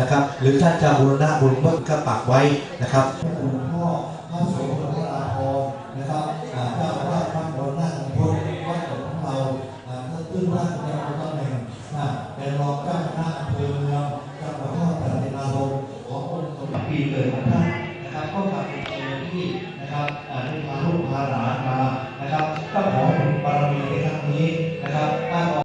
นะครับ หรือท่านจะบูรณะบุญเพิ่มก็ปักไว้นะครับหลวงพ่อพระโสมพระราภรนะครับอาเจ้าอาวาสวัดบรนาถพุทธวัดของเราอ่าท่านขึ้นราชการตำแหน่งเป็นรองเจ้าคณะอำเภอเมืองจังหวัดนครปฐมขององค์สมเด็จปีเกิดของท่านนะครับก็มาเป็นเจ้าที่นะครับได้พาลูกพาหลานมานะครับก็ขอบุญบารมีในครั้งนี้นะครับ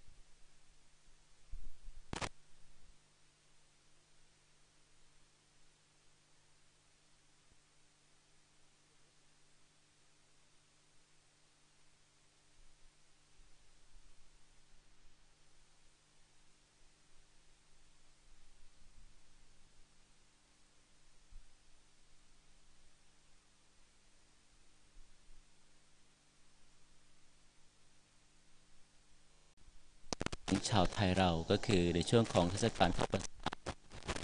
ชาวไทยเราก็คือในช่วงของเทศกาลเข้าพรรษา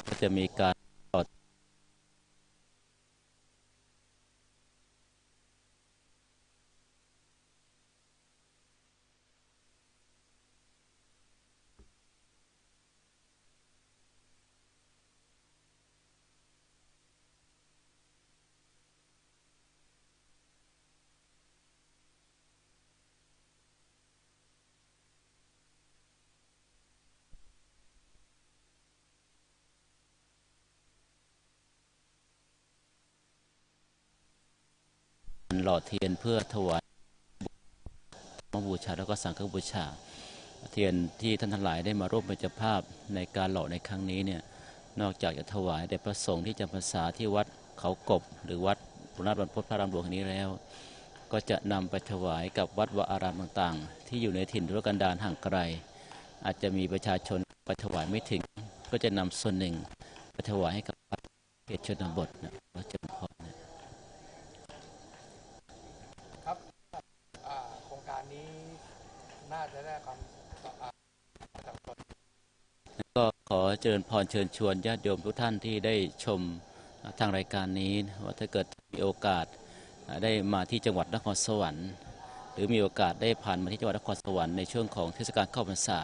ก็จะมีการ หล่อเทียนเพื่อถวายมบูชาแล้วก็สังฆบูชา เทียนที่ท่านทั้งหลายได้มาร่วมเป็นเจ้าภาพในการหล่อในครั้งนี้เนี่ยนอกจากจะถวายแด่พระสงฆ์ที่จำพรรษาที่วัดเขากบ หรือวัดปุณณบรรพตพระรามหลวงนี้แล้ว ก็จะนำไปถวายกับวัดวาอารามต่างๆ ที่อยู่ในถิ่นทุรกันดารห่างไกล อาจจะมีประชาชนไปถวายไม่ถึง ก็จะนำส่วนหนึ่งไปถวายให้กับวัดเขตชนบทนะวัดเจริญพรนะ ครับอ่าโครงการนี้น่าจะได้ความอ่าจา ก็ขอเจริญพรเชิญชวนญาติโยมทุกท่านที่ได้ชมทางรายการนี้ว่าถ้าเกิดมีโอกาสได้มาที่จังหวัดนครสวรรค์ หรือมีโอกาสได้ผ่านมาที่จังหวัดนครสวรรค์ในช่วงของเทศกาลเข้าพรรษา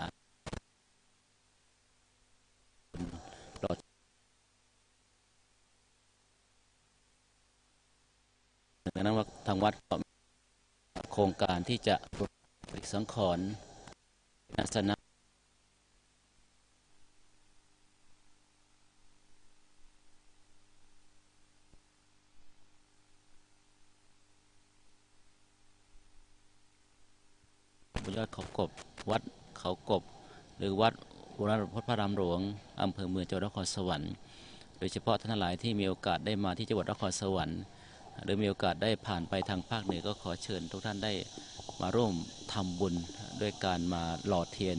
ดังนั้นว่าทางวัดก็มีโครงการที่จะ ปฏิสังขรณ์อาสนะบนยอดเขากบ วัดเขากบ หรือวัดบุรพพระรามหลวงอำเภอเมืองจังหวัดนครสวรรค์ โดยเฉพาะท่านหลายที่มีโอกาสได้มาที่จังหวัดนครสวรรค์ หรือมีโอกาสได้ผ่านไปทางภาคเหนือก็ขอเชิญทุกท่านได้มาร่วม ทำบุญด้วยการมาหล่อเทียน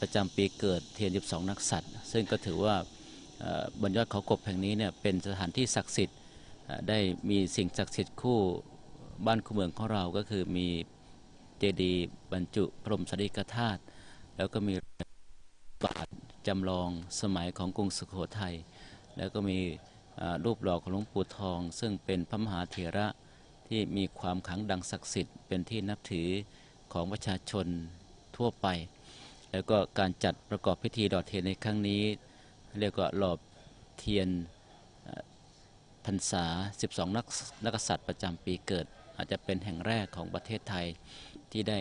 ประจำปีเกิดเทียน 12 นักสัตว์ ซึ่งก็ถือว่าบนยอดเขากบแห่งนี้เนี่ยเป็นสถานที่ศักดิ์สิทธิ์ได้มีสิ่งศักดิ์สิทธิ์คู่บ้านคู่เมืองของเราก็คือมีเจดีย์บรรจุพรมสรีริกธาตุแล้วก็มีบาทจำลองสมัยของกรุงสุโขทัยแล้วก็มีรูปหล่อของหลวงปู่ทอง ซึ่งเป็นพระมหาเถระที่มีความขังดังศักดิ์สิทธิ์เป็นที่นับถือ ของประชาชนทั่วไป แล้วก็การจัดประกอบพิธีดอดเทียนในครั้งนี้ เรียกว่าหลอบเทียนพรรษา 12 นักนักษัตริย์ประจำปีเกิด อาจจะเป็นแห่งแรกของประเทศไทยที่ได้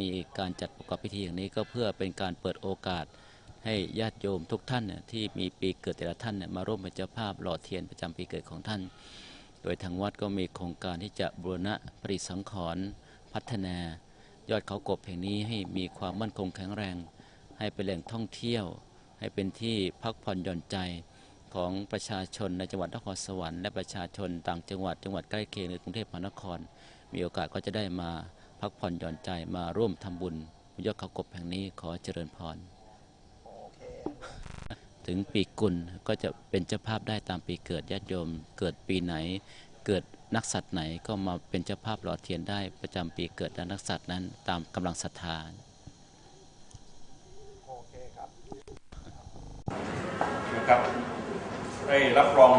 มีการจัดประกอบพิธีอย่างนี้ก็เพื่อเป็นการเปิดโอกาสให้ญาติโยมทุกท่านเนี่ยที่มีปีเกิดแต่ละท่านเนี่ยมาร่วมเป็นเจ้าภาพหล่อเทียนประจำปีเกิดของท่าน โดยทางวัดก็มีโครงการที่จะบูรณะปริสังขรณ์พัฒนา ยอดเขากบแห่งนี้ให้มีความมั่นคงแข็งแรง ให้เป็นแหล่งท่องเที่ยว ให้เป็นที่พักผ่อนหย่อนใจของประชาชนในจังหวัดนครสวรรค์และประชาชนต่างจังหวัดจังหวัดใกล้เคียงในกรุงเทพมหานคร มีโอกาสก็จะได้มาพักผ่อนหย่อนใจมาร่วมทำบุญยอดเขากบแห่งนี้ขอเจริญพรถึงปีกุลก็จะเป็นเจ้าภาพได้ตามปีเกิดญาติโยม เกิดปีไหนเกิด นักสัตว์ไหนก็มาเป็นเจ้าภาพหล่อเทียนได้ประจำปีเกิดด้านักสัตว์นั้นตามกำลังศรัทธาโอเคครับครับได้รับรอง